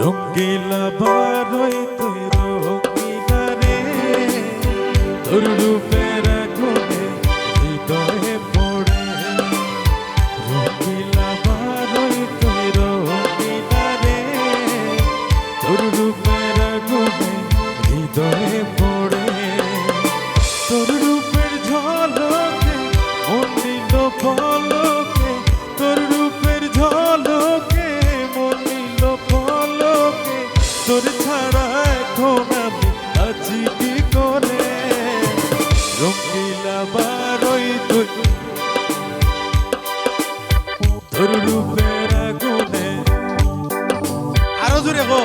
রঙ্গিলা বারই তুই রঙ্গিলা রে তোর রূপের আগুনে হৃদয়ে পড়ে রঙ্গিলা বারই তুই রঙ্গিলা রে তোর রূপের আগুনে হৃদয়ে ছাড়া এখন আমি আছি কি করে রঙ্গিলা বারই তুই তোর রূপের আগুনে। আরও জোরে গো।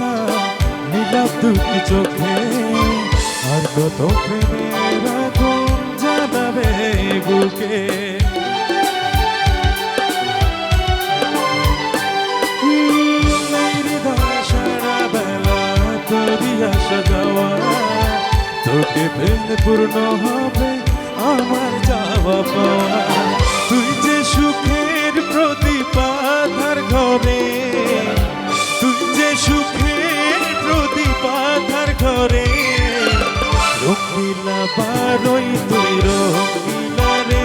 না নীলাভ দুটি চোখে। আর কত প্রেমের আগুন জানাবে বুকে। তোকে পেলে পূর্ণ হবে, আমার যাওয়া পাওয়া। তুই রঙ্গিলা বারই তুই রঙিলা রে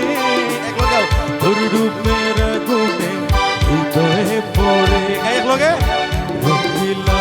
তোর রূপের আগুনে হৃদয়ে পড়ে। লগে রঙ্গিলা